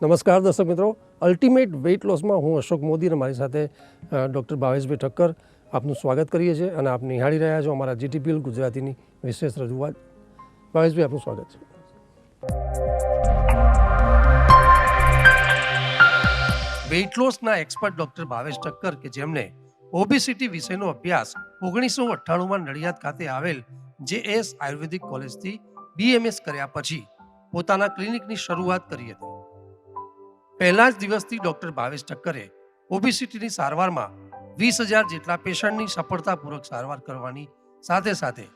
નમસ્કાર દર્શક મિત્રો. અલ્ટિમેટ વેઇટ લોસમાં હું અશોક મોદી અને મારી સાથે ડૉક્ટર ભાવેશભાઈ ઠક્કર આપનું સ્વાગત કરીએ છીએ અને આપ નિહાળી રહ્યા છો અમારા જીટીપીએલ ગુજરાતીની વિશેષ રજૂઆત. ભાવેશભાઈ, આપનું સ્વાગત છે. વેઇટ લોસના એક્સપર્ટ ડૉક્ટર ભાવેશ ઠક્કર કે જેમને ઓબેસિટી વિષયનો અભ્યાસ ઓગણીસો અઠ્ઠાણુંમાં નડિયાદ ખાતે આવેલ જે એસ આયુર્વેદિક કોલેજથી બીએમએસ કર્યા પછી પોતાના ક્લિનિકની શરૂઆત કરી હતી. પહેલા જ દિવસથી ડૉક્ટર ભાવેશ ઠક્કરે ઓબેસિટીની સારવારમાં વીસ હજાર જેટલા પેશન્ટની સફળતાપૂર્વક સારવાર કરવાની સાથે સાથે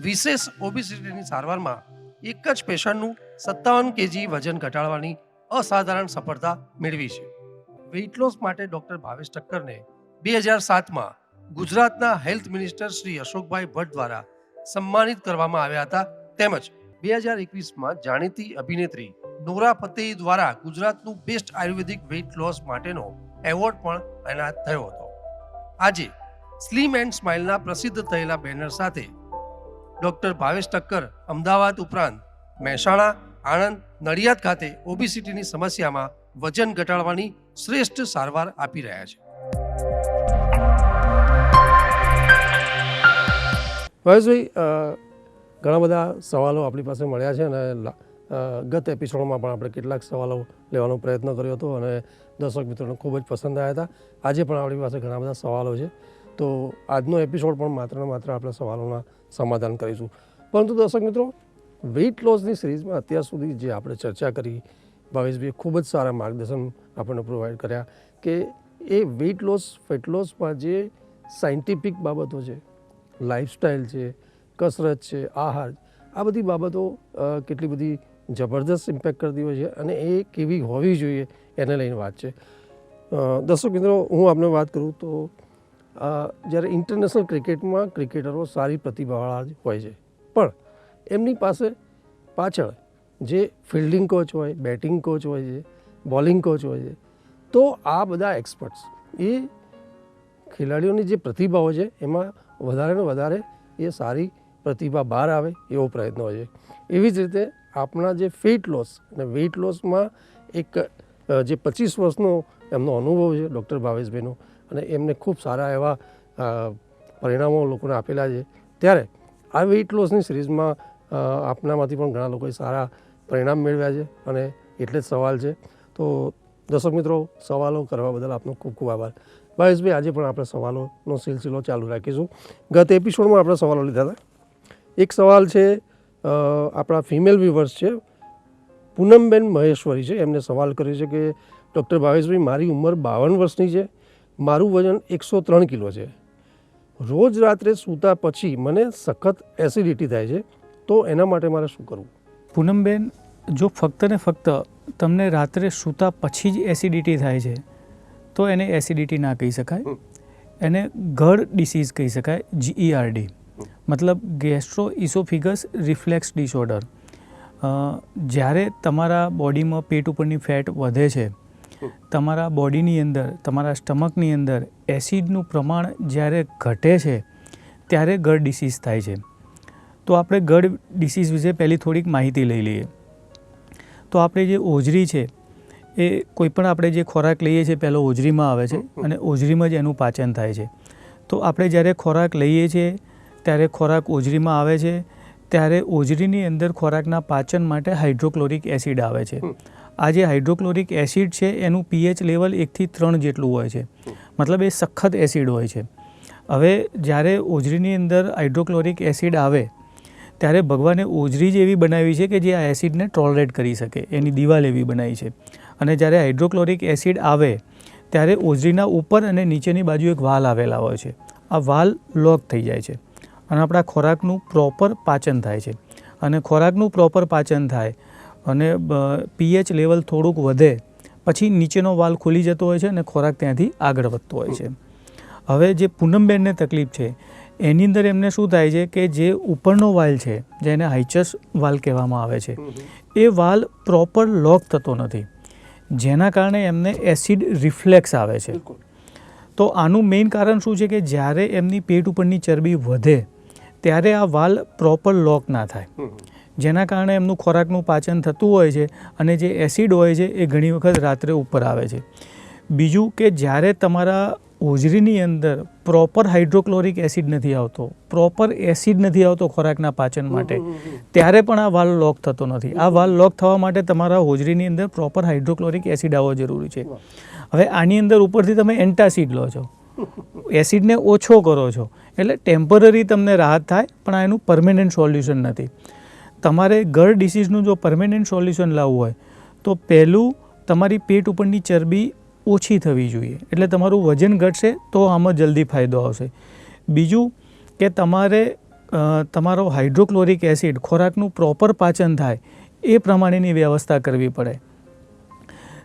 વિશેષ ઓબેસિટીની સારવારમાં એક જ પેશન્ટનું સત્તાવન કેજી વજન ઘટાડવાની અસાધારણ સફળતા મેળવી છે. વેઇટ લોસ માટે ડૉક્ટર ભાવેશ ઠક્કરને બે હજાર સાતમાં ગુજરાતના હેલ્થ મિનિસ્ટર શ્રી અશોકભાઈ ભટ્ટ દ્વારા સન્માનિત કરવામાં આવ્યા હતા. તેમજ બે હજાર એકવીસમાં જાણીતી અભિનેત્રી નોરા ફતેહી દ્વારા ગુજરાતનું બેસ્ટ આયુર્વેદિક વેઇટ લોસ માટેનો એવોર્ડ પણ એનાયત થયો હતો. આજે સ્લીમ એન્ડ સ્માઇલના પ્રસિદ્ધ થયેલા બેનર સાથે ડૉક્ટર ભાવેશ ટક્કર અમદાવાદ ઉપરાંત મહેસાણા, આણંદ, નડિયાદ ખાતે ઓબિસિટીની સમસ્યામાં વજન ઘટાડવાની શ્રેષ્ઠ સારવાર આપી રહ્યા છે. ભાવેશભાઈ ઘણા બધા સવાલો આપણી પાસે મળ્યા છે અને ગત એપિસોડમાં પણ આપણે કેટલાક સવાલો લેવાનો પ્રયત્ન કર્યો હતો અને દર્શક મિત્રોને ખૂબ જ પસંદ આવ્યા હતા. આજે પણ આપણી પાસે ઘણા બધા સવાલો છે. તો આજનો એપિસોડ પણ માત્ર માત્ર આપણે સવાલોના સમાધાન કરીશું. પરંતુ દર્શક મિત્રો વેઇટ લોસની સિરીઝમાં અત્યાર સુધી જે આપણે ચર્ચા કરી, ભાવેશભાઈએ ખૂબ જ સારા માર્ગદર્શન આપણને પ્રોવાઈડ કર્યા કે એ વેઇટ લોસ ફેટ લોસમાં જે સાયન્ટિફિક બાબતો છે લાઈફસ્ટાઈલ છે, કસરત છે, આહાર, આ બધી બાબતો કેટલી બધી જબરદસ્ત ઇમ્પેક્ટ કરતી હોય છે અને એ કેવી હોવી જોઈએ એને લઈને વાત છે. દર્શક મિત્રો, હું આપને વાત કરું તો જ્યારે ઇન્ટરનેશનલ ક્રિકેટમાં ક્રિકેટરો સારી પ્રતિભાવાળા જ હોય છે. પણ એમની પાસે પાછળ જે ફિલ્ડિંગ કોચ હોય બેટિંગ કોચ હોય છે બોલિંગ કોચ હોય છે, તો આ બધા એક્સપર્ટ્સ એ ખેલાડીઓની જે પ્રતિભાઓ છે એમાં વધારે ને વધારે એ સારી પ્રતિભા બહાર આવે એવો પ્રયત્ન હોય છે. એવી જ રીતે આપણા જે ફેટ લોસ અને વેઇટ લોસમાં એક જે પચીસ વર્ષનો એમનો અનુભવ છે ડૉક્ટર ભાવેશભાઈનો, અને એમને ખૂબ સારા એવા પરિણામો લોકોને આપેલા છે. ત્યારે આ વેઇટ લોસની સિરીઝમાં આપનામાંથી પણ ઘણા લોકોએ સારા પરિણામ મેળવ્યા છે, અને એટલે જ સવાલ છે. તો દર્શક મિત્રો, સવાલો કરવા બદલ આપનો ખૂબ ખૂબ આભાર. ભાવેશભાઈ, આજે પણ આપણે સવાલોનો સિલસિલો ચાલુ રાખીશું. ગત એપિસોડમાં આપણે સવાલો લીધા હતા. એક સવાલ છે આપણા ફિમેલ વ્યુવર્સ છે પૂનમબેન મહેશ્વરી છે. એમને સવાલ કર્યો છે કે ડૉક્ટર ભાવેશભાઈ મારી ઉંમર બાવન વર્ષની છે મારું વજન એકસો ત્રણ કિલો છે. રોજ રાત્રે સૂતા પછી મને સખત એસિડિટી થાય છે તો એના માટે મારે શું કરવું? પૂનમબેન જો ફક્ત ને ફક્ત તમને રાત્રે સૂતા પછી જ એસિડિટી થાય છે તો એને એસિડિટી ના કહી શકાય. એને ગળ ડિસીઝ કહી શકાય જીઈઆરડી મતલબ ગેસ્ટ્રો ઇસોફિગસ રિફ્લેક્સ ડિસઓર્ડર. જ્યારે તમારા બોડીમાં પેટ ઉપરની ફેટ વધે છે, તમારા બોડીની અંદર, તમારા સ્ટમકની અંદર એસિડનું પ્રમાણ જ્યારે ઘટે છે, ત્યારે ગળ ડિસીઝ થાય છે. તો આપણે ગળ ડિસીઝ વિશે પહેલી થોડીક માહિતી લઈ લઈએ. તો આપણે જે ઓજરી છે, એ કોઈ પણ આપણે જે ખોરાક લઈએ છીએ, પહેલો ઓજરીમાં આવે છે અને ઓજરીમાં જ એનું પાચન થાય છે. તો આપણે જ્યારે ખોરાક લઈએ છીએ ત્યારે ખોરાક ઓજરીમાં આવે છે. ત્યારે ઓજરીની અંદર ખોરાકના પાચન માટે હાઇડ્રોક્લોરિક એસિડ આવે છે. આ જે હાઇડ્રોક્લોરિક એસિડ છે એનું પીએચ લેવલ એકથી ત્રણ જેટલું હોય છે. મતલબ એ સખત એસિડ હોય છે. હવે જ્યારે ઓજરીની અંદર હાઇડ્રોક્લોરિક એસિડ આવે ત્યારે ભગવાને ઓજરી જ એવી બનાવી છે કે જે આ એસિડને ટોલરેટ કરી શકે એની દિવાલ એવી બનાવી છે. અને જ્યારે હાઇડ્રોક્લોરિક એસિડ આવે ત્યારે ઓજરીના ઉપર અને નીચેની બાજુ એક વાલ આવેલા હોય છે. આ વાલ લોક થઈ જાય છે. અને આપણા ખોરાકનું પ્રોપર પાચન થાય છે. અને ખોરાકનું પ્રોપર પાચન થાય અને પીએચ લેવલ થોડુંક વધે પછી નીચેનો વાલ ખુલી જતો હોય છે અને ખોરાક ત્યાંથી આગળ વધતો હોય છે. હવે જે પૂનમબેનને તકલીફ છે એની અંદર એમને શું થાય છે કે જે ઉપરનો વાલ છે જેને હાઇચસ વાલ કહેવામાં આવે છે એ વાલ પ્રોપર લોક થતો નથી. જેના કારણે એમને એસિડ રિફ્લેક્સ આવે છે. તો આનું મેઇન કારણ શું છે કે જ્યારે એમની પેટ ઉપરની ચરબી વધે ત્યારે આ વાલ પ્રોપર લોક ના થાય. જેના કારણે એમનું ખોરાકનું પાચન થતું હોય છે અને જે એસિડ હોય છે એ ઘણી વખત રાત્રે ઉપર આવે છે. બીજું કે જ્યારે તમારા હોજરીની અંદર પ્રોપર હાઇડ્રોક્લોરિક એસિડ નથી આવતો પ્રોપર એસિડ નથી આવતો ખોરાકના પાચન માટે ત્યારે પણ આ વાલ લોક થતો નથી. આ વાલ લોક થવા માટે તમારા હોજરીની અંદર પ્રોપર હાઇડ્રોક્લોરિક એસિડ આવવો જરૂરી છે. હવે આની અંદર ઉપરથી તમે એન્ટાસિડ લો છો. એસિડને ઓછો કરો છો. એટલે ટેમ્પરરી તમને રાહત થાય, પણ આ એનું પરમેનન્ટ સોલ્યુશન નથી. તમારે ગર ડિસીઝનું જો પરમેનન્ટ સોલ્યુશન લાવવું હોય, તો પહેલું તમારી પેટ ઉપરની ચરબી ઓછી થવી જોઈએ. એટલે તમારું વજન ઘટશે તો આમાં જલ્દી ફાયદો આવશે. બીજું કે તમારે તમારો હાઇડ્રોક્લોરિક એસિડ ખોરાકનું પ્રોપર પાચન થાય, એ પ્રમાણેની વ્યવસ્થા કરવી પડે.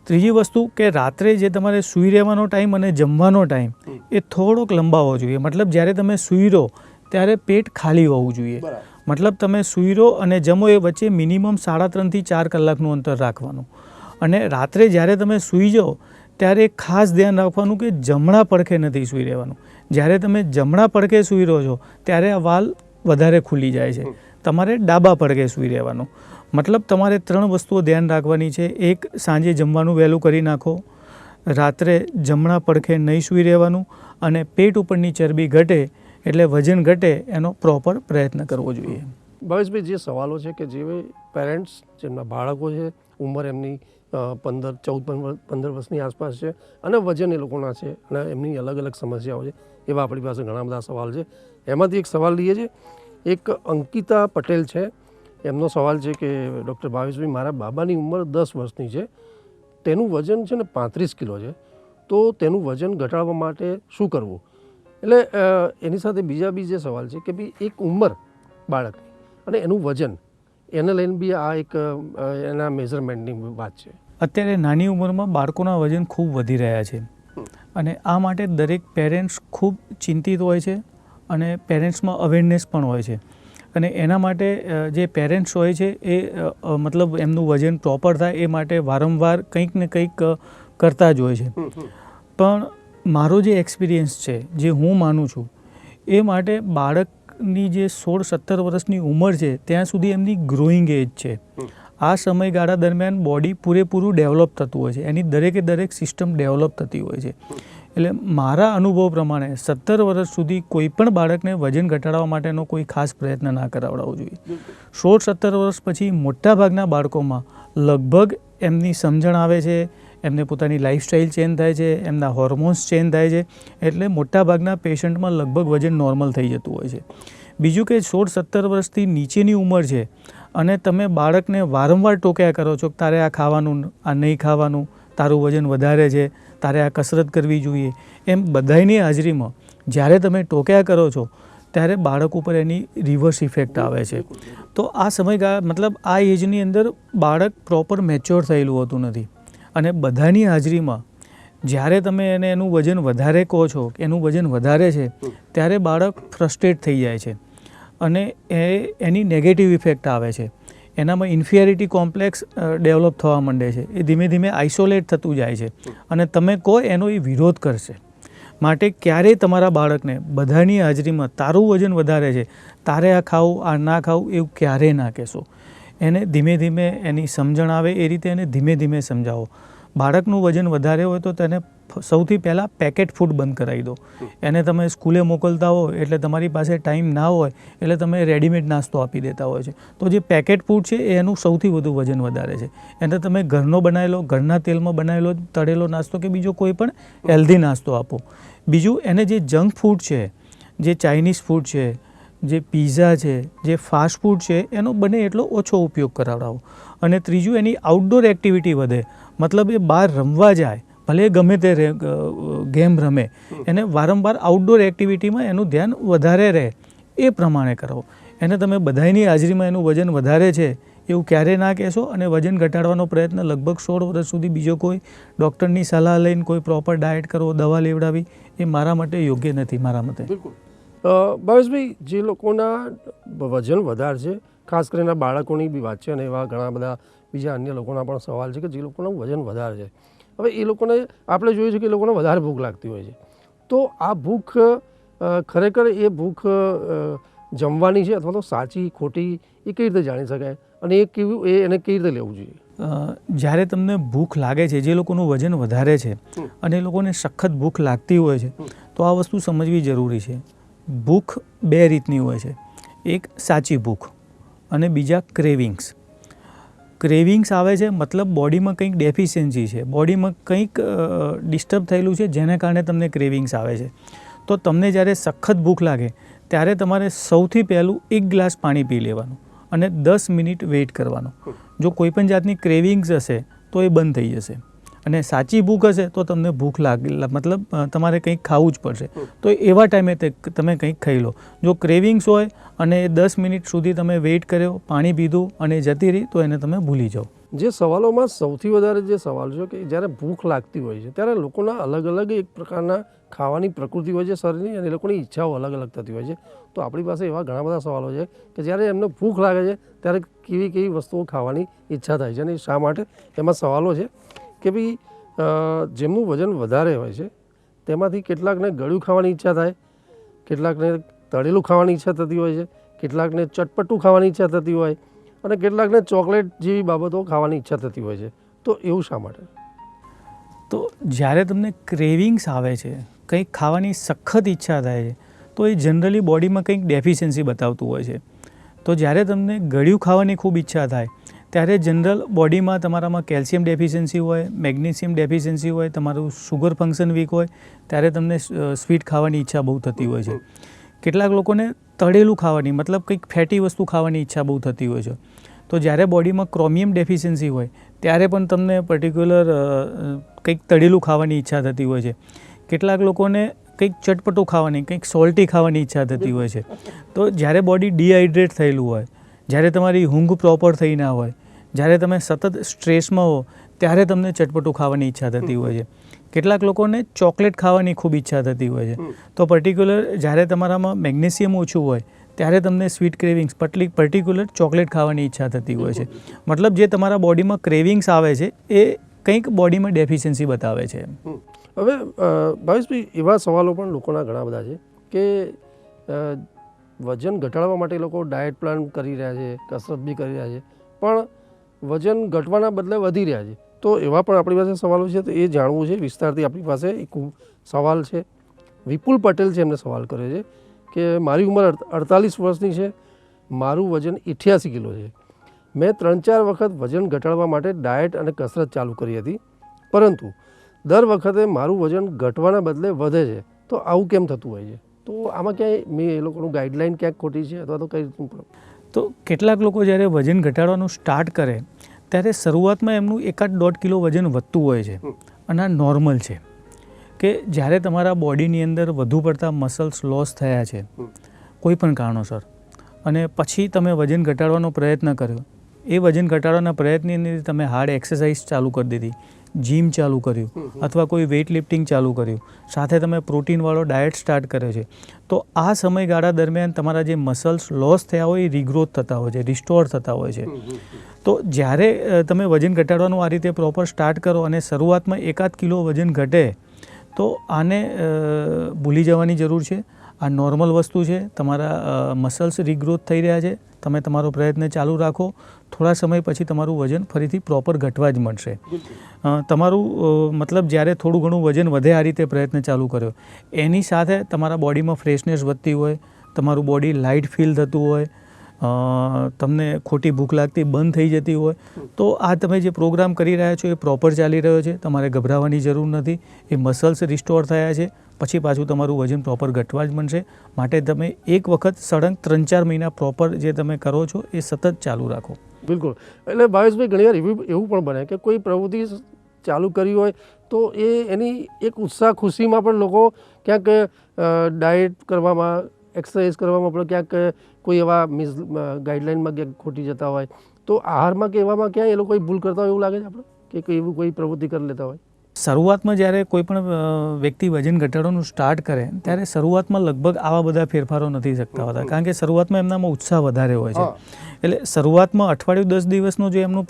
ત્રીજી વસ્તુ કે રાત્રે જે તમારે સૂઈ રહેવાનો ટાઈમ અને જમવાનો ટાઈમ એ થોડોક લંબાવવો જોઈએ. મતલબ જ્યારે તમે સૂઈ રહો ત્યારે પેટ ખાલી હોવું જોઈએ. મતલબ તમે સૂઈ રહો અને જમો એ વચ્ચે મિનિમમ સાડા ત્રણથી ચાર કલાકનું અંતર રાખવાનું. અને રાત્રે જ્યારે તમે સૂઈ જાઓ ત્યારે ખાસ ધ્યાન રાખવાનું કે જમણા પડખે નથી સૂઈ રહેવાનું. જ્યારે તમે જમણા પડખે સૂઈ રહો છો ત્યારે આ વાલ વધારે ખુલી જાય છે. તમારે ડાબા પડખે સૂઈ રહેવાનું. મતલબ તમારે ત્રણ વસ્તુઓ ધ્યાન રાખવાની છે. એક, સાંજે જમવાનું વહેલું કરી નાખો. રાત્રે જમણા પડખે નહીં સૂઈ રહેવાનું અને પેટ ઉપરની ચરબી ઘટે એટલે વજન ઘટે એનો પ્રોપર પ્રયત્ન કરવો જોઈએ. ભાવેશભાઈ, જે સવાલો છે કે જે પેરેન્ટ્સ જેમના બાળકો છે, ઉંમર એમની પંદર, ચૌદ, પંદર વર્ષની આસપાસ છે અને વજન એ લોકોના છે અને એમની અલગ અલગ સમસ્યાઓ છે એવા આપણી પાસે ઘણા બધા સવાલ છે. એમાંથી એક સવાલ લઈએ છે એક અંકિતા પટેલ છે. એમનો સવાલ છે કે ડૉક્ટર ભાવેશભાઈ, મારા બાબાની ઉંમર દસ વર્ષની છે, તેનું વજન છે ને પાંત્રીસ કિલો છે, તો તેનું વજન ઘટાડવા માટે શું કરવું? એટલે એની સાથે બીજા બી જે સવાલ છે કે ભાઈ એક ઉંમર બાળકની અને એનું વજન, એને લઈને બી આ એક એના મેઝરમેન્ટની વાત છે. અત્યારે નાની ઉંમરમાં બાળકોના વજન ખૂબ વધી રહ્યા છે અને આ માટે દરેક પેરેન્ટ્સ ખૂબ ચિંતિત હોય છે અને પેરેન્ટ્સમાં અવેરનેસ પણ હોય છે. અને એના માટે જે પેરેન્ટ્સ હોય છે એ મતલબ એમનું વજન પ્રોપર થાય એ માટે વારંવાર કંઈક ને કંઈક કરતા જ હોય છે. પણ મારો જે એક્સપિરિયન્સ છે જે હું માનું છું એ માટે બાળકની જે સોળ સત્તર વર્ષની ઉંમર છે ત્યાં સુધી એમની ગ્રોઈંગ એજ છે. આ સમયગાળા દરમિયાન બોડી પૂરેપૂરું ડેવલપ થતું હોય છે. એની દરેકે દરેક સિસ્ટમ ડેવલપ થતી હોય છે. એટલે મારા અનુભવ પ્રમાણે સત્તર વર્ષ સુધી કોઈ પણ બાળકને વજન ઘટાડવા માટેનો કોઈ ખાસ પ્રયત્ન ના કરાવડાવવો જોઈએ. સોળ સત્તર વર્ષ પછી મોટાભાગના બાળકોમાં લગભગ એમની સમજણ આવે છે, એમને પોતાની લાઈફસ્ટાઈલ ચેન્જ થાય છે, એમના હોર્મોન્સ ચેન્જ થાય છે, એટલે મોટાભાગના પેશન્ટમાં લગભગ વજન નોર્મલ થઈ જતું હોય છે. બીજું કે સોળ સત્તર વર્ષથી નીચેની ઉંમર છે અને તમે બાળકને વારંવાર ટોક્યા કરો છો કે તારે આ ખાવાનું, આ નહીં ખાવાનું, તારું વજન વધારે છે તારે આ કસરત કરવી જોઈએ. એમ બધાયની હાજરીમાં જ્યારે તમે ટોક્યા કરો છો, ત્યારે બાળક ઉપર એની રિવર્સ ઇફેક્ટ આવે છે. તો આ સમયગાળા, મતલબ આ એજની અંદર બાળક પ્રોપર મેચ્યોર થયેલું હોતું નથી. અને બધાની હાજરીમાં જ્યારે તમે એને એનું વજન વધારે કહો છો, એનું વજન વધારે છે, ત્યારે બાળક ફ્રસ્ટ્રેટ થઈ જાય છે. અને એ, એની નેગેટિવ ઇફેક્ટ આવે છે. એનામાં ઇન્ફિયરિટી કોમ્પ્લેક્સ ડેવલપ થવા માંડે છે. એ ધીમે ધીમે આઇસોલેટ થતું જાય છે. અને તમે કહો એનો એ વિરોધ કરશે. માટે ક્યારેય તમારા બાળકને બધાની હાજરીમાં તારું વજન વધારે છે તારે આ ખાવું આ ના ખાવું એવું ક્યારેય ના કહેશો. એને ધીમે ધીમે એની સમજણ આવે એ રીતે એને ધીમે ધીમે સમજાવો. બાળકનું વજન વધારે હોય તો તેને સૌથી પહેલાં પેકેટ ફૂડ બંધ કરાવી દો. એને તમે સ્કૂલે મોકલતા હો, એટલે તમારી પાસે ટાઈમ ના હોય, એટલે તમે રેડીમેડ નાસ્તો આપી દેતા હોય છે. તો જે પેકેટ ફૂડ છે, એ એનું સૌથી વધુ વજન વધારે છે. એને તમે ઘરનો બનાવેલો, ઘરના તેલમાં બનાવેલો, તળેલો નાસ્તો કે બીજો કોઈ પણ હેલ્ધી નાસ્તો આપો. બીજું, એને જે જંક ફૂડ છે, જે ચાઇનીઝ ફૂડ છે, જે પીઝા છે, જે ફાસ્ટ ફૂડ છે, એનો બને એટલો ઓછો ઉપયોગ કરાવડાવો. અને ત્રીજું, એની આઉટડોર એક્ટિવિટી વધે. મતલબ એ બહાર રમવા જાય ભલે ગમે તે ગેમ રમે, એને વારંવાર આઉટડોર એક્ટિવિટીમાં એનું ધ્યાન વધારે રહે, એ પ્રમાણે કરો. એને તમે બધાની હાજરીમાં એનું વજન વધારે છે, એવું ક્યારેય ના કહેશો અને વજન ઘટાડવાનો પ્રયત્ન લગભગ સોળ વર્ષ સુધી બીજો કોઈ ડૉક્ટરની સલાહ લઈને કોઈ પ્રોપર ડાયટ કરવો દવા લેવડાવી, એ મારા માટે યોગ્ય નથી, મારા મતે. ભાવેશભાઈ, જે લોકોના વજન વધારે છે, ખાસ કરીને બાળકોની બી વાત છે અને એવા ઘણા બધા બીજા અન્ય લોકોના પણ સવાલ છે કે જે લોકોનું વજન વધારે છે હવે એ લોકોને આપણે જોયું છે કે એ લોકોને વધારે ભૂખ લાગતી હોય છે. તો આ ભૂખ ખરેખર એ ભૂખ જમવાની છે અથવા તો સાચી ખોટી એ કઈ રીતે જાણી શકાય? અને એ કેવું એ એને કઈ રીતે લેવું જોઈએ? જ્યારે તમને ભૂખ લાગે છે જે લોકોનું વજન વધારે છે અને એ લોકોને સખત ભૂખ લાગતી હોય છે તો આ વસ્તુ સમજવી જરૂરી છે. ભૂખ બે રીતની હોય છે. એક સાચી ભૂખ અને બીજા ક્રેવિંગ્સ. ક્રેવિંગ્સ આવે છે, મતલબ બોડીમાં કંઈક ડેફિશિયન્સી છે. બોડીમાં કંઈક ડિસ્ટર્બ થયેલું છે, જેને કારણે તમને ક્રેવિંગ્સ આવે છે. તો તમને જ્યારે સખત ભૂખ લાગે, ત્યારે તમારે સૌથી પહેલું એક ગ્લાસ પાણી પી લેવાનું અને દસ મિનિટ વેઇટ કરવાનો. જો કોઈ પણ જાતની ક્રેવિંગ્સ હશે, તો એ બંધ થઈ જશે. અને સાચી ભૂખ હશે તો તમને ભૂખ લાગે મતલબ તમારે કંઈક ખાવું જ પડશે. તો એવા ટાઈમે તે તમે કંઈક ખાઈ લો. જો ક્રેવિંગ્સ હોય અને દસ મિનિટ સુધી તમે વેઇટ કર્યો, પાણી પીધું અને જતી રહી, તો એને તમે ભૂલી જાઓ. જે સવાલોમાં સૌથી વધારે જે સવાલ છે કે જ્યારે ભૂખ લાગતી હોય છે, ત્યારે લોકોના અલગ અલગ એક પ્રકારના ખાવાની પ્રકૃતિ હોય છે શરીરની અને એ લોકોની ઈચ્છાઓ અલગ અલગ થતી હોય છે. તો આપણી પાસે એવા ઘણા બધા સવાલો છે કે જ્યારે એમને ભૂખ લાગે છે, ત્યારે કેવી કેવી વસ્તુઓ ખાવાની ઈચ્છા થાય છે અને શા માટે? એમાં સવાલો છે. કે ભાઈ જેમનું વજન વધારે હોય છે, તેમાંથી કેટલાકને ગળ્યું ખાવાની ઈચ્છા થાય, કેટલાકને તળેલું ખાવાની ઈચ્છા થતી હોય છે, કેટલાકને ચટપટું ખાવાની ઈચ્છા થતી હોય અને કેટલાકને ચોકલેટ જેવી બાબતો ખાવાની ઈચ્છા થતી હોય છે. તો એવું શા માટે? તો જ્યારે તમને ક્રેવિંગ્સ આવે છે, કંઈક ખાવાની સખત ઈચ્છા થાય છે, તો એ જનરલી બોડીમાં કંઈક ડેફિશિયન્સી બતાવતું હોય છે. તો જ્યારે તમને ગળ્યું ખાવાની ખૂબ ઈચ્છા થાય ત્યારે જનરલ બોડીમાં તમારામાં કેલ્શિયમ ડેફિશિયન્સી હોય મેગ્નેશિયમ ડેફિશિયન્સી હોય, તમારું શુગર ફંક્શન વીક હોય, ત્યારે તમને સ્વીટ ખાવાની ઈચ્છા બહુ થતી હોય છે. કેટલાક લોકોને તળેલું ખાવાની, મતલબ કંઈક ફેટી વસ્તુ ખાવાની ઈચ્છા બહુ થતી હોય છે. તો જ્યારે બોડીમાં ક્રોમિયમ ડેફિશિયન્સી હોય, ત્યારે પણ તમને પર્ટિક્યુલર કંઈક તળેલું ખાવાની ઈચ્છા થતી હોય છે. કેટલાક લોકોને કંઈક ચટપટું ખાવાની, કંઈક સોલ્ટી ખાવાની ઈચ્છા થતી હોય છે. તો જ્યારે બોડી ડિહાઇડ્રેટ થયેલું હોય, જ્યારે તમારી ઊંઘ પ્રોપર થઈ ના હોય જ્યારે તમે સતત સ્ટ્રેસમાં હો, ત્યારે તમને ચટપટું ખાવાની ઈચ્છા થતી હોય છે. કેટલાક લોકોને ચોકલેટ ખાવાની ખૂબ ઈચ્છા થતી હોય છે. તો પર્ટિક્યુલર જ્યારે તમારામાં મેગ્નેશિયમ ઓછું હોય, ત્યારે તમને સ્વીટ ક્રેવિંગ્સ પટલી પર્ટિક્યુલર ચોકલેટ ખાવાની ઈચ્છા થતી હોય છે. મતલબ જે તમારા બોડીમાં ક્રેવિંગ્સ આવે છે, એ કંઈક બોડીમાં ડેફિશિયન્સી બતાવે છે. હવે ભાવેશભાઈ, એવા સવાલો પણ લોકોના ઘણા બધા છે કે વજન ઘટાડવા માટે લોકો ડાયટ પ્લાન કરી રહ્યા છે, કસરત બી કરી રહ્યા છે. પણ વજન ઘટવાના બદલે વધી રહ્યા છે. તો એવા પણ આપણી પાસે સવાલો છે તો એ જાણવું છે. વિસ્તારથી આપણી પાસે એક સવાલ છે. વિપુલ પટેલ છે, એમને સવાલ કર્યો છે કે મારી ઉંમર અડ- અડતાલીસ વર્ષની છે. મારું વજન અઠ્યાસી કિલો છે. મેં ત્રણ ચાર વખત વજન ઘટાડવા માટે ડાયટ અને કસરત ચાલુ કરી હતી. પરંતુ દર વખતે મારું વજન ઘટવાના બદલે વધે છે. તો આવું કેમ થતું હોય છે? તો આમાં ક્યાંય મેં એ લોકોનું ગાઈડલાઇન ક્યાંક ખોટી છે? અથવા તો કઈ રીતનું? તો કેટલાક લોકો જ્યારે વજન ઘટાડવાનું સ્ટાર્ટ કરે ત્યારે શરૂઆતમાં એમનું એકાદ દોઢ કિલો વજન વધતું હોય છે અને આ નોર્મલ છે. કે જ્યારે તમારા બોડીની અંદર વધુ પડતા મસલ્સ લોસ થયા છે કોઈ પણ કારણોસર અને પછી તમે વજન ઘટાડવાનો પ્રયત્ન કર્યો એ વજન ઘટાડવાના પ્રયત્નની તમે હાર્ડ એક્સરસાઇઝ ચાલુ કરી દીધી જીમ ચાલુ કર્યું અથવા કોઈ વેઇટ લિફ્ટિંગ ચાલુ કર્યું. સાથે તમે પ્રોટીનવાળો ડાયટ સ્ટાર્ટ કર્યો છે. તો આ સમયગાળા દરમિયાન તમારા જે મસલ્સ લોસ થયા હોય એ રિગ્રોથ થતા હોય છે રિસ્ટોર થતા હોય છે. તો જ્યારે તમે વજન ઘટાડવાનું આ રીતે પ્રોપર સ્ટાર્ટ કરો અને શરૂઆતમાં એકાદ કિલો વજન ઘટે તો આને ભૂલી જવાની જરૂર છે. આ નોર્મલ વસ્તુ છે. તમારા મસલ્સ રિગ્રોથ થઈ રહ્યા છે. તમે તમારો પ્રયત્ન ચાલુ રાખો. થોડા સમય પછી તમારું વજન ફરીથી પ્રોપર ઘટવા જ મળશે. તમારું મતલબ જ્યારે થોડું ઘણું વજન વધે આ રીતે પ્રયત્ન ચાલુ કર્યો, એની સાથે તમારા બોડીમાં ફ્રેશનેસ વધતી હોય, તમારું બોડી લાઇટ ફીલ થતું હોય તમને ખોટી ભૂખ લાગતી, બંધ થઈ જતી હોય, તો આ તમે જે પ્રોગ્રામ કરી રહ્યા છો એ પ્રોપર ચાલી રહ્યો છે, તમારે ગભરાવાની જરૂર નથી, એ મસલ્સ રિસ્ટોર થયા છે, પછી પાછું તમારું વજન પ્રોપર ઘટવા જ મળશે, માટે તમે એક વખત સળંગ ત્રણ ચાર મહિના પ્રોપર જે તમે કરો છો એ સતત ચાલુ રાખો. બિલકુલ. એટલે ભાવેશભાઈ ઘણીવાર એવું એવું પણ બને કે કોઈ પ્રવૃત્તિ ચાલુ કરી હોય તો એ એની એક ઉત્સાહ ખુશીમાં પણ લોકો ક્યાંક ડાયટ કરવામાં એક્સરસાઇઝ કરવામાં પણ ક્યાંક કોઈ એવા મિસ ગાઈડલાઇનમાં ક્યાંક ખોટી જતા હોય. તો આહારમાં કે એવામાં ક્યાં એ લોકો ભૂલ કરતા હોય એવું લાગે છે આપણે કે એવું કોઈ પ્રવૃત્તિ કરી લેતા હોય? શરૂઆતમાં જ્યારે કોઈ પણ વ્યક્તિ વજન ઘટાડવાનું સ્ટાર્ટ કરે ત્યારે શરૂઆતમાં લગભગ આવા બધા ફેરફારો નથી શકતા હોતા. કારણ કે શરૂઆતમાં એમનામાં ઉત્સાહ વધારે હોય છે. એટલે શરૂઆતમાં અઠવાડિયું દસ દિવસનું જે એમનું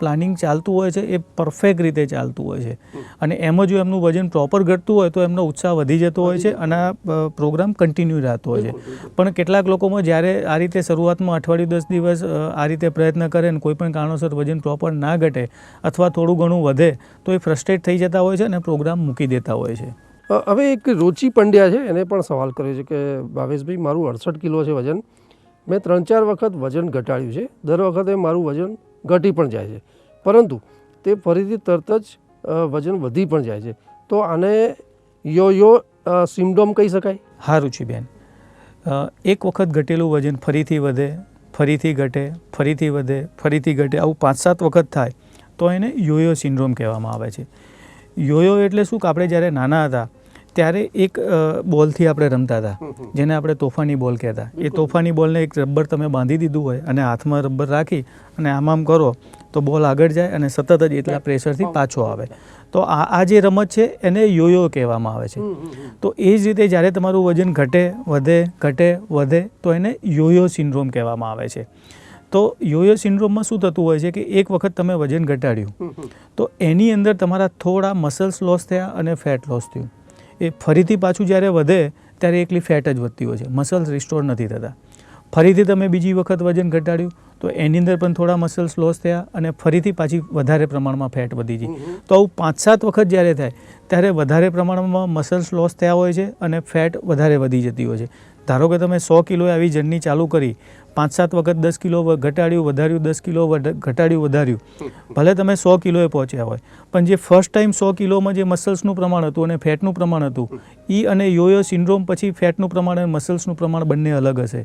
પ્લાનિંગ ચાલતું હોય છે એ પરફેક્ટ રીતે ચાલતું હોય છે. અને એમાં જો એમનું વજન પ્રોપર ઘટતું હોય તો એમનો ઉત્સાહ વધી જતો હોય છે અને આ પ્રોગ્રામ કન્ટિન્યુ રહેતો હોય છે. પણ કેટલાક લોકોમાં જ્યારે આ રીતે શરૂઆતમાં અઠવાડિયું દસ દિવસ આ રીતે પ્રયત્ન કરે ને કોઈ પણ કારણોસર વજન પ્રોપર ના ઘટે અથવા થોડું ઘણું વધે તો એ ફ્રસ્ટ્રેટ થઈ જતા હોય છે અને પ્રોગ્રામ મૂકી દેતા હોય છે. હવે એક રોચી પંડ્યા છે એને પણ સવાલ કર્યો છે કે ભાવેશભાઈ મારું અડસઠ કિલો છે વજન. મેં ત્રણ ચાર વખત વજન ઘટાડ્યું છે. દર વખતે મારું વજન ઘટી પણ જાય છે. પરંતુ તે ફરીથી તરત જ વજન વધી પણ જાય છે. તો આને યો યો સિમ્ડોમ કહી શકાય? હા રુચિબેન એક વખત ઘટેલું વજન ફરીથી વધે, ફરીથી ઘટે, ફરીથી વધે, ફરીથી ઘટે, આવું પાંચ સાત વખત થાય, તો એને યોયો સિન્ડ્રોમ કહેવામાં આવે છે. યોયો એટલે શું કે આપણે જ્યારે નાના હતા ત્યારે એક બોલથી આપણે રમતા હતા જેને આપણે તોફાની બોલ કહેતા. એ તોફાની બોલને એક રબર તમે બાંધી દીધું હોય અને હાથમાં રબર રાખી અને આમ આમ કરો તો બોલ આગળ જાય અને સતત જ એટલા પ્રેશરથી પાછો આવે. તો આ આ જે રમત છે એને યોયો કહેવામાં આવે છે. તો એ જ રીતે જ્યારે તમારું વજન ઘટે વધે ઘટે વધે તો એને યોયો સિન્ડ્રોમ કહેવામાં આવે છે. તો યોયો સિન્ડ્રોમમાં શું થતું હોય છે કે એક વખત તમે વજન ઘટાડ્યું તો એની અંદર તમારા થોડા મસલ્સ લોસ થયા અને ફેટ લોસ થયું. એ ફરીથી પાછું જ્યારે વધે ત્યારે એકલી ફેટ જ વધતી હોય છે. મસલ્સ રિસ્ટોર નથી થતા. ફરીથી તમે બીજી વખત વજન ઘટાડ્યું તો એની અંદર પણ થોડા મસલ્સ લોસ થયા અને ફરીથી પાછી વધારે પ્રમાણમાં ફેટ વધી ગઈ. તો આવું પાંચ સાત વખત જ્યારે થાય ત્યારે વધારે પ્રમાણમાં મસલ્સ લોસ થયા હોય છે અને ફેટ વધારે વધી જતી હોય છે. ધારો કે તમે સો કિલો આવી જર્ની ચાલુ કરી પાંચ સાત વખત દસ કિલો ઘટાડ્યું, વધાર્યું, દસ કિલો ઘટાડ્યું, વધાર્યું. ભલે તમે સો કિલોએ પહોંચ્યા હોય, પણ જે ફર્સ્ટ ટાઈમ સો કિલોમાં જે મસલ્સનું પ્રમાણ હતું અને ફેટનું પ્રમાણ હતું એ અને યોયો સિન્ડ્રોમ પછી ફેટનું પ્રમાણ અને મસલ્સનું પ્રમાણ બંને અલગ હશે.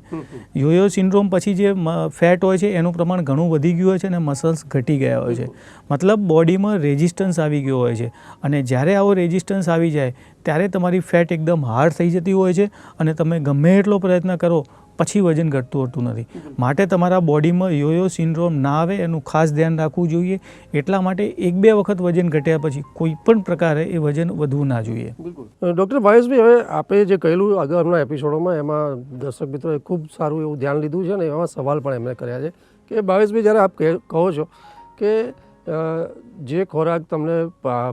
યોયો સિન્ડ્રોમ પછી જે ફેટ હોય છે, એનું પ્રમાણ ઘણું વધી ગયું હોય છે અને મસલ્સ ઘટી ગયા હોય છે. મતલબ બોડીમાં રેઝિસ્ટન્સ આવી ગયો હોય છે. અને જ્યારે આવો રેઝિસ્ટન્સ આવી જાય, ત્યારે તમારી ફેટ એકદમ હાર્ડ થઈ જતી હોય છે અને તમે ગમે એટલો પ્રયત્ન કરો પછી વજન ઘટતું હોતું નથી. માટે તમારા બોડીમાં યોયો સિન્ડ્રોમ ના આવે એનું ખાસ ધ્યાન રાખવું જોઈએ. એટલા માટે એક બે વખત વજન ઘટ્યા પછી કોઈ પણ પ્રકારે એ વજન વધવું ના જોઈએ. ડૉક્ટર ભાવેશભાઈ, હવે આપે જે કહેલું અગાઉના એપિસોડોમાં, એમાં દર્શક મિત્રોએ ખૂબ સારું એવું ધ્યાન લીધું છે અને એમાં સવાલ પણ એમણે કર્યા છે. કે ભાવેશભાઈ, જ્યારે આપ કહે- છો કે જે ખોરાક તમને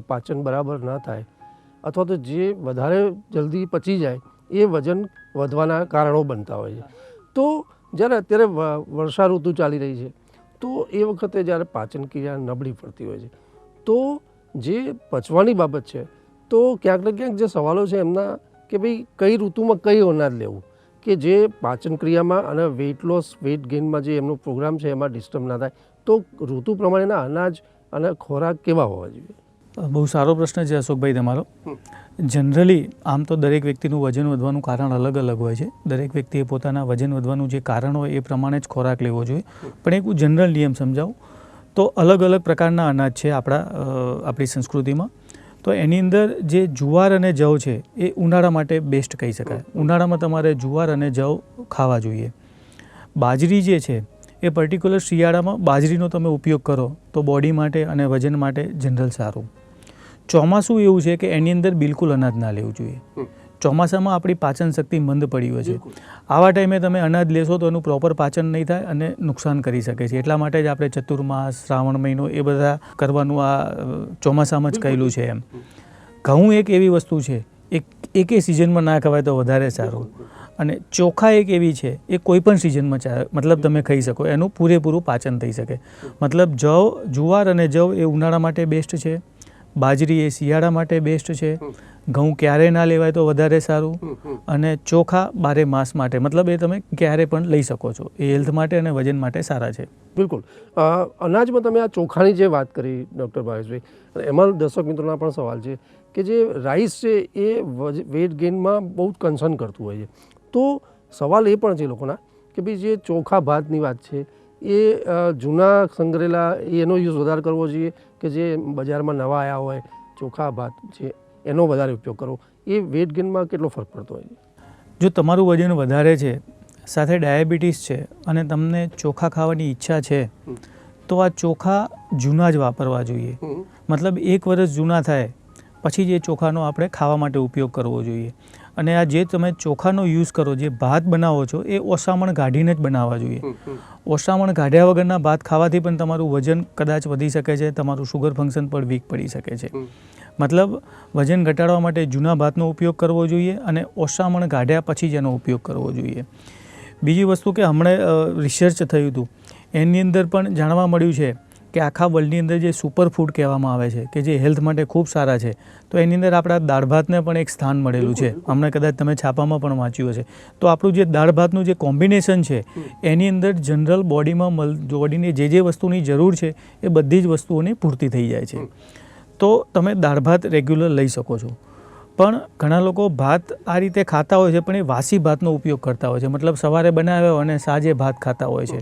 પાચન બરાબર ન થાય, અથવા તો જે વધારે જલ્દી પચી જાય, એ વજન વધવાના કારણો બનતા હોય છે. તો જ્યારે અત્યારે વર્ષા ઋતુ ચાલી રહી છે, તો એ વખતે જ્યારે પાચન ક્રિયા નબળી પડતી હોય છે, તો જે પચવાની બાબત છે, તો ક્યાંક ને ક્યાંક જે સવાલો છે એમના કે ભાઈ કઈ ઋતુમાં કઈ અનાજ લેવું? કે જે પાચન ક્રિયામાં અને વેઇટ લોસ વેઇટ ગેઇનમાં જે એમનો પ્રોગ્રામ છે એમાં ડિસ્ટર્બ ના થાય, તો ઋતુ પ્રમાણેના અનાજ અને ખોરાક કેવા હોવા જોઈએ? બહુ સારો પ્રશ્ન છે અશોકભાઈ તમારો. જનરલી આમ તો દરેક વ્યક્તિનું વજન વધવાનું કારણ અલગ અલગ હોય છે. દરેક વ્યક્તિએ પોતાના વજન વધવાનું જે કારણ હોય એ પ્રમાણે જ ખોરાક લેવો જોઈએ. પણ એક હું જનરલ નિયમ સમજાવું તો અલગ અલગ પ્રકારના અનાજ છે આપણા આપણી સંસ્કૃતિમાં. તો એની અંદર જે જુવાર અને જવ છે એ ઉનાળા માટે બેસ્ટ કહી શકાય. ઉનાળામાં તમારે જુવાર અને જવ ખાવા જોઈએ. બાજરી જે છે એ પર્ટિક્યુલર શિયાળામાં બાજરીનો તમે ઉપયોગ કરો તો બોડી માટે અને વજન માટે જનરલ સારું. ચોમાસું એવું છે કે એની અંદર બિલકુલ અનાજ ના લેવું જોઈએ. ચોમાસામાં આપણી પાચન શક્તિ મંદ પડી હોય છે. આવા ટાઈમે તમે અનાજ લેશો તો એનું પ્રોપર પાચન નહીં થાય અને નુકસાન કરી શકે છે. એટલા માટે જ આપણે ચતુર્માસ શ્રાવણ મહિનો એ બધા કરવાનું આ ચોમાસામાં જ કહેલું છે એમ. ઘઉં એક એવી વસ્તુ છે એક એકે સિઝનમાં ના ખવાય તો વધારે સારું. અને ચોખા એક એવી છે એ કોઈ પણ સિઝનમાં ચા મતલબ તમે ખાઈ શકો એનું પૂરેપૂરું પાચન થઈ શકે. મતલબ જવ જુવાર અને જવ એ ઉનાળા માટે બેસ્ટ છે. બાજરી એ શિયાળા માટે બેસ્ટ છે. ઘઉં ક્યારે ના લેવાય તો વધારે સારું. અને ચોખા બારે માસ માટે મતલબ એ તમે ક્યારે પણ લઈ શકો છો. એ હેલ્થ માટે અને વજન માટે સારા છે. બિલકુલ. અનાજમાં તમે આ ચોખાની જે વાત કરી ડૉક્ટર ભાવેશભાઈ એમાં દર્શક મિત્રોના પણ સવાલ છે કે જે રાઈસ છે એ વેટ ગેઇનમાં બહુ જ કન્સર્ન કરતું હોય છે. તો સવાલ એ પણ છે લોકોના કે ભાઈ જે ચોખા ભાતની વાત છે એ જૂના સંગ્રહેલા એનો યુઝ વધારે કરવો જોઈએ કે જે બજારમાં નવા આવ્યા હોય ચોખા ભાત છે એનો વધારે ઉપયોગ કરવો. એ વેટ ગેઇનમાં કેટલો ફરક પડતો હોય? જો તમારું વજન વધારે છે સાથે ડાયાબિટીસ છે અને તમને ચોખા ખાવાની ઈચ્છા છે તો આ ચોખા જૂના જ વાપરવા જોઈએ. મતલબ એક વર્ષ જૂના થાય પછી જ એ ચોખાનો આપણે ખાવા માટે ઉપયોગ કરવો જોઈએ. અને આ જે તમે ચોખાનો યુઝ કરો જે ભાત બનાવો છો એ ઓસામણ કાઢીને જ બનાવવા જોઈએ. ઓસામણ કાઢ્યા વગરના ભાત ખાવાથી પણ તમારું વજન કદાચ વધી શકે છે તમારું શુગર ફંક્શન પણ વીક પડી શકે છે. મતલબ વજન ઘટાડવા માટે જૂના ભાતનો ઉપયોગ કરવો જોઈએ અને ઓસામણ કાઢ્યા પછી જ એનો ઉપયોગ કરવો જોઈએ. બીજી વસ્તુ કે હમણાં રિસર્ચ થયું હતું. એની અંદર પણ જાણવા મળ્યું છે કે આખા વર્લ્ડની અંદર જે સુપર ફૂડ કહેવામાં આવે છે કે જે હેલ્થ માટે ખૂબ સારા છે તો એની અંદર આપણા દાળ ભાતને પણ એક સ્થાન મળેલું છે. હમણાં કદાચ તમે છાપામાં પણ વાંચ્યું હશે. તો આપણું જે દાળ ભાતનું જે કોમ્બિનેશન છે એની અંદર જનરલ બોડીમાં મલ બોડીને જે જે વસ્તુની જરૂર છે એ બધી જ વસ્તુઓની પૂર્તિ થઈ જાય છે. તો તમે દાળ ભાત રેગ્યુલર લઈ શકો છો. પણ ઘણા લોકો ભાત આ રીતે ખાતા હોય છે પણ એ વાસી ભાતનો ઉપયોગ કરતા હોય છે. મતલબ સવારે બનાવ્યો અને સાંજે ભાત ખાતા હોય છે.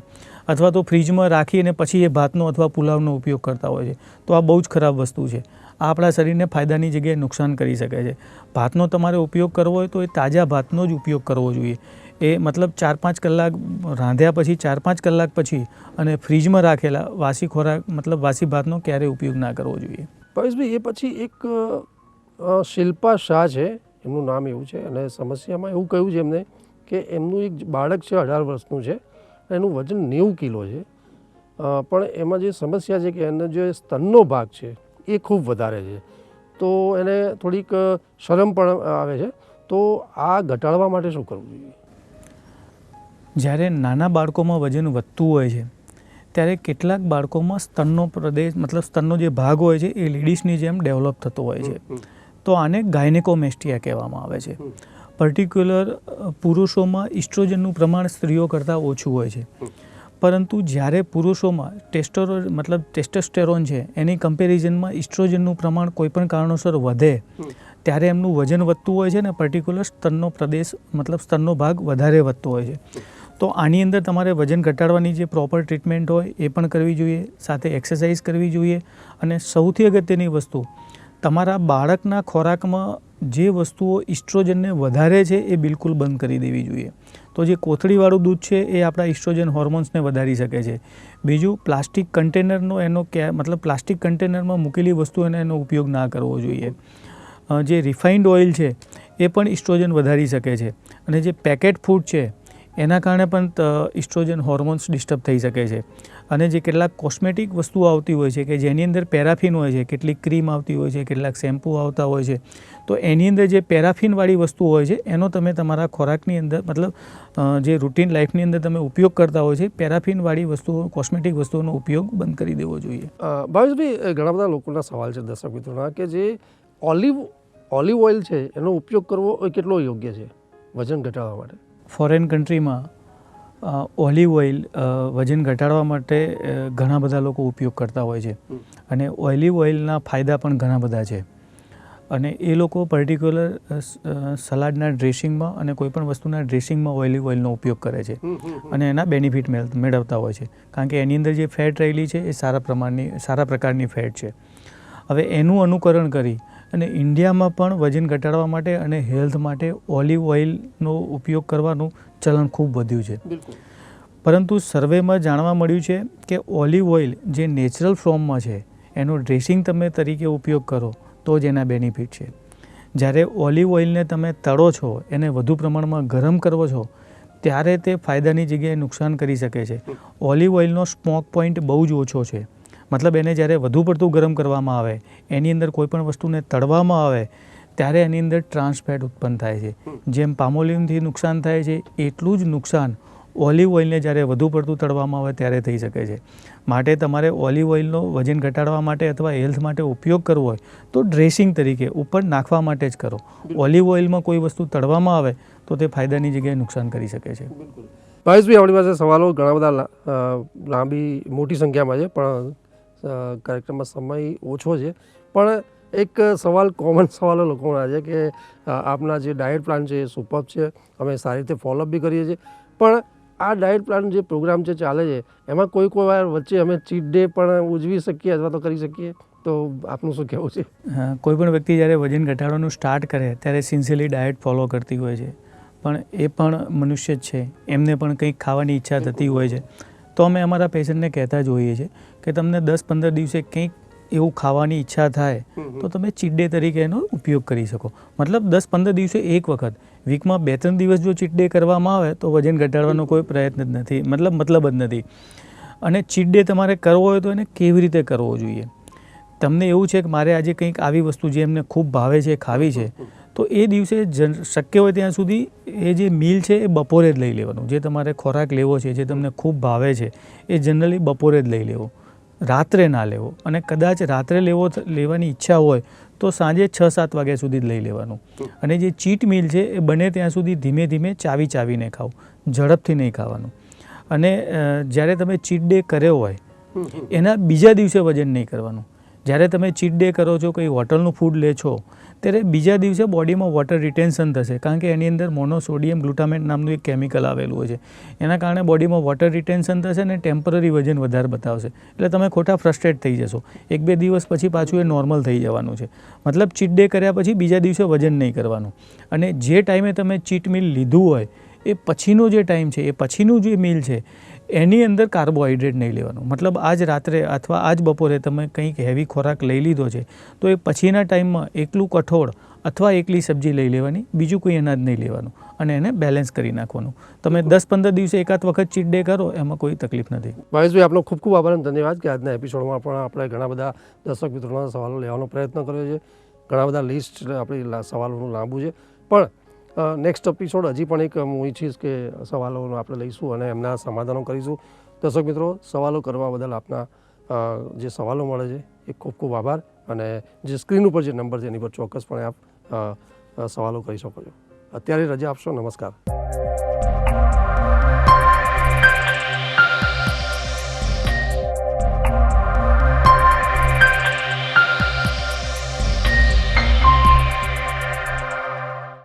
અથવા તો ફ્રીજમાં રાખી અને પછી એ ભાતનો અથવા પુલાવનો ઉપયોગ કરતા હોય છે. તો આ બહુ જ ખરાબ વસ્તુ છે. આ આપણા શરીરને ફાયદાની જગ્યાએ નુકસાન કરી શકે છે. ભાતનો તમારે ઉપયોગ કરવો હોય તો એ તાજા ભાતનો જ ઉપયોગ કરવો જોઈએ. એ મતલબ ચાર પાંચ કલાક રાંધ્યા પછી, ચાર પાંચ કલાક પછી અને ફ્રીજમાં રાખેલા વાસી ખોરાક, મતલબ વાસી ભાતનો ક્યારેય ઉપયોગ ના કરવો જોઈએ. પરેશભાઈ એ પછી એક શિલ્પા શાહ છે, એમનું નામ એવું છે અને સમસ્યામાં એવું કહ્યું છે એમને કે એમનું એક બાળક છે અઢાર વર્ષનું છે. એનું વજન નેવું કિલો છે. પણ એમાં જે સમસ્યા છે કે એનો જે સ્તનનો ભાગ છે એ ખૂબ વધારે છે. તો એને થોડીક શરમ પણ આવે છે. તો આ ઘટાડવા માટે શું કરવું જોઈએ? જ્યારે નાના બાળકોમાં વજન વધતું હોય છે ત્યારે કેટલાક બાળકોમાં સ્તનનો પ્રદેશ મતલબ સ્તનનો જે ભાગ હોય છે એ લેડીઝની જેમ ડેવલપ થતો હોય છે. તો આને ગાયનેકોમેસ્ટિયા કહેવામાં આવે છે. પર્ટિક્યુલર પુરુષોમાં ઇસ્ટ્રોજનનું પ્રમાણ સ્ત્રીઓ કરતાં ઓછું હોય છે. પરંતુ જ્યારે પુરુષોમાં ટેસ્ટોરો મતલબ ટેસ્ટોસ્ટેરોન છે એની કમ્પેરિઝનમાં ઇસ્ટ્રોજનનું પ્રમાણ કોઈપણ કારણોસર વધે ત્યારે એમનું વજન વધતું હોય છે ને પર્ટિક્યુલર સ્તનનો પ્રદેશ મતલબ સ્તનનો ભાગ વધારે વધતો હોય છે. તો આની અંદર તમારે વજન ઘટાડવાની જે પ્રોપર ટ્રીટમેન્ટ હોય એ પણ કરવી જોઈએ સાથે એક્સરસાઇઝ કરવી જોઈએ અને સૌથી અગત્યની વસ્તુ તમારા બાળકના ખોરાકમાં જે વસ્તુઓ ઇસ્ટ્રોજનને વધારે છે એ બિલકુલ બંધ કરી દેવી જોઈએ. તો જે કોથળીવાળું દૂધ છે એ આપણા ઇસ્ટ્રોજન હોર્મોન્સને વધારી શકે છે. બીજું, પ્લાસ્ટિક કન્ટેનરનો એનો કે, મતલબ પ્લાસ્ટિક કન્ટેનરમાં મૂકેલી વસ્તુઓનો એનો ઉપયોગ ના કરવો જોઈએ. જે રિફાઇન્ડ ઓઇલ છે એ પણ ઇસ્ટ્રોજન વધારી શકે છે. અને જે પેકેટ ફૂડ છે એના કારણે પણ ઇસ્ટ્રોજન હોર્મોન્સ ડિસ્ટર્બ થઈ શકે છે. અને જે કેટલાક કોસ્મેટિક વસ્તુઓ આવતી હોય છે કે જેની અંદર પેરાફિન હોય છે, કેટલીક ક્રીમ આવતી હોય છે, કેટલાક શેમ્પૂ આવતા હોય છે, તો એની અંદર જે પેરાફિનવાળી વસ્તુ હોય છે, એનો તમે તમારા ખોરાકની અંદર મતલબ જે રૂટીન લાઈફની અંદર તમે ઉપયોગ કરતા હોય છે, પેરાફિનવાળી વસ્તુઓ, કોસ્મેટિક વસ્તુઓનો ઉપયોગ બંધ કરી દેવો જોઈએ. ભાવેશભાઈ ઘણા બધા લોકોના સવાલ છે દર્શક મિત્રોના કે જે ઓલિવ ઓલિવ ઓઇલ છે, એનો ઉપયોગ કરવો એ કેટલો યોગ્ય છે વજન ઘટાડવા માટે? ફોરેન કન્ટ્રીમાં ઓલિવ ઓઇલ વજન ઘટાડવા માટે ઘણા બધા લોકો ઉપયોગ કરતા હોય છે. અને ઓલિવ ઓઇલના ફાયદા પણ ઘણા બધા છે. અને એ લોકો પર્ટિક્યુલર સલાડના ડ્રેસિંગમાં અને કોઈપણ વસ્તુના ડ્રેસિંગમાં ઓઇલિવ ઓઇલનો ઉપયોગ કરે છે. અને એના બેનિફિટ મેળ- મેળવતા હોય છે. કારણ કે એની અંદર જે ફેટ રહેલી છે એ સારા પ્રમાણની સારા પ્રકારની ફેટ છે. હવે એનું અનુકરણ કરી અને ઇન્ડિયામાં પણ વજન ઘટાડવા માટે અને હેલ્થ માટે ઓલિવ ઓઇલનો ઉપયોગ કરવાનું ચલણ ખૂબ વધ્યું છે. પરંતુ સર્વેમાં જાણવા મળ્યું છે કે ઓલિવ ઓઇલ જે નેચરલ ફોર્મમાં છે એનો ડ્રેસિંગ તમે તરીકે ઉપયોગ કરો તો જ એના બેનિફિટ છે. જ્યારે ઓલિવ ઓઇલને તમે તળો છો એને વધુ પ્રમાણમાં ગરમ કરવો છો ત્યારે તે ફાયદાની જગ્યાએ નુકસાન કરી શકે છે. ઓલિવ ઓઇલનો સ્મોક પોઈન્ટ બહુ જ ઓછો છે. મતલબ એને જ્યારે વધુ પડતું ગરમ કરવામાં આવે એની અંદર કોઈપણ વસ્તુને તળવામાં આવે ત્યારે એની અંદર ટ્રાન્સફેટ ઉત્પન્ન થાય છે. જેમ પામોલિનથી નુકસાન થાય છે એટલું જ નુકસાન ઓલિવ ઓઇલને જ્યારે વધુ પડતું તળવામાં આવે ત્યારે થઈ શકે છે. માટે તમારે ઓલિવ ઓઇલનો વજન ઘટાડવા માટે અથવા હેલ્થ માટે ઉપયોગ કરવો હોય તો ડ્રેસિંગ તરીકે ઉપર નાખવા માટે જ કરો. ઓલિવ ઓઇલમાં કોઈ વસ્તુ તળવામાં આવે તો તે ફાયદાની જગ્યાએ નુકસાન કરી શકે છે. ભાવેશભાઈ આપણી પાસે સવાલો ઘણા બધા લાંબી મોટી સંખ્યામાં છે પણ કાર્યક્રમમાં સમય ઓછો છે. પણ એક સવાલ કોમન સવાલો લોકોના છે કે આપના જે ડાયટ પ્લાન છે એ સુપર છે અમે સારી રીતે ફોલોઅપ બી કરીએ છીએ. પણ આ ડાયટ પ્લાન જે પ્રોગ્રામ છે ચાલે છે એમાં કોઈ કોઈ વાર વચ્ચે અમે ચીટ ડે પણ ઉજવી શકીએ અથવા તો કરી શકીએ? તો આપનું શું કહેવું છે? કોઈ પણ વ્યક્તિ જ્યારે વજન ઘટાડવાનું સ્ટાર્ટ કરે ત્યારે સિન્સિયરલી ડાયટ ફોલો કરતી હોય છે. પણ એ પણ મનુષ્ય જ છે. એમને પણ કંઈક ખાવાની ઈચ્છા થતી હોય છે. તો અમે અમારા પેશન્ટને કહેતા જ હોઈએ છીએ કે તમને દસ પંદર દિવસે કંઈક એવું ખાવાની ઈચ્છા થાય તો તમે ચીટ ડે તરીકે એનો ઉપયોગ કરી શકો. મતલબ દસ પંદર દિવસે એક વખત. વીકમાં બે ત્રણ દિવસ જો ચીટ ડે કરવામાં આવે તો વજન ઘટાડવાનો કોઈ પ્રયત્ન જ નથી. મતલબ મતલબ જ નથી. અને ચીટ ડે તમારે કરવો હોય તો એને કેવી રીતે કરવો જોઈએ? તમને એવું છે કે મારે આજે કંઈક આવી વસ્તુ જે એમને ખૂબ ભાવે છે ખાવી છે તો એ દિવસે જન શક્ય હોય ત્યાં સુધી એ જે મીલ છે એ બપોરે જ લઈ લેવાનું. જે તમારે ખોરાક લેવો છે જે તમને ખૂબ ભાવે છે એ જનરલી બપોરે જ લઈ લેવો. રાત્રે ના લેવો. અને કદાચ રાત્રે લેવો લેવાની ઈચ્છા હોય તો સાંજે છ સાત વાગ્યા સુધી જ લઈ લેવાનું. અને જે ચીટ મીલ છે એ બને ત્યાં સુધી ધીમે ધીમે ચાવી ચાવીને ખાઓ. ઝડપથી નહીં ખાવાનું. અને જ્યારે તમે ચીટ ડે કર્યો હોય એના બીજા દિવસે વજન નહીં કરવાનું. જ્યારે તમે ચીટ ડે કરો છો કંઈ હોટલનું ફૂડ લે છો ત્યારે બીજા દિવસે બોડીમાં વોટર રિટેન્શન થશે, કારણ કે એની અંદર મોનોસોડિયમ ગ્લુટામેટ નામનું એક કેમિકલ આવેલું હોય છે. એના કારણે બોડીમાં વોટર રિટેન્શન થશે અને ટેમ્પરરી વજન વધારે બતાવશે. એટલે તમે ખોટા ફ્રસ્ટ્રેટ થઈ જશો. એક બે દિવસ પછી પાછું એ નોર્મલ થઈ જવાનું છે. મતલબ ચીટ ડે કર્યા પછી બીજા દિવસે વજન નહીં કરવાનું. અને જે ટાઈમે તમે ચીટ મીલ લીધું હોય, એ પછીનો જે ટાઈમ છે, એ પછીનું જે મીલ છે એની અંદર કાર્બોહાઈડ્રેટ નહીં લેવાનું. મતલબ આજ રાત્રે અથવા આજ બપોરે તમે કંઈક હેવી ખોરાક લઈ લીધો છે તો એ પછીના ટાઈમમાં એકલું કઠોળ અથવા એકલી સબ્જી લઈ લેવાની બીજું કોઈ અનાજ નહીં લેવાનું અને એને બેલેન્સ કરી નાખવાનું. તમે દસ પંદર દિવસે એકાદ વખત ચીટ ડે કરો એમાં કોઈ તકલીફ નથી. ભાવેશભાઈ આપનો ખૂબ ખૂબ આભાર અને ધન્યવાદ કે આજના એપિસોડમાં પણ આપણે ઘણા બધા દર્શક મિત્રોના સવાલો લેવાનો પ્રયત્ન કર્યો છે. ઘણા બધા લિસ્ટ આપણી સવાલોનું લાંબુ છે. પણ નેક્સ્ટ એપિસોડ હજી પણ એક હું ઈચ્છીશ કે સવાલોનું આપણે લઈશું અને એમના સમાધાનો કરીશું. દર્શક મિત્રો, સવાલો કરવા બદલ આપના જે સવાલો મળે છે, એ ખૂબ ખૂબ આભાર અને જે સ્ક્રીન ઉપર જે નંબર છે એની પર ચોક્કસપણે આપ સવાલો કરી શકો છો. અત્યારે રજા આપશો. નમસ્કાર.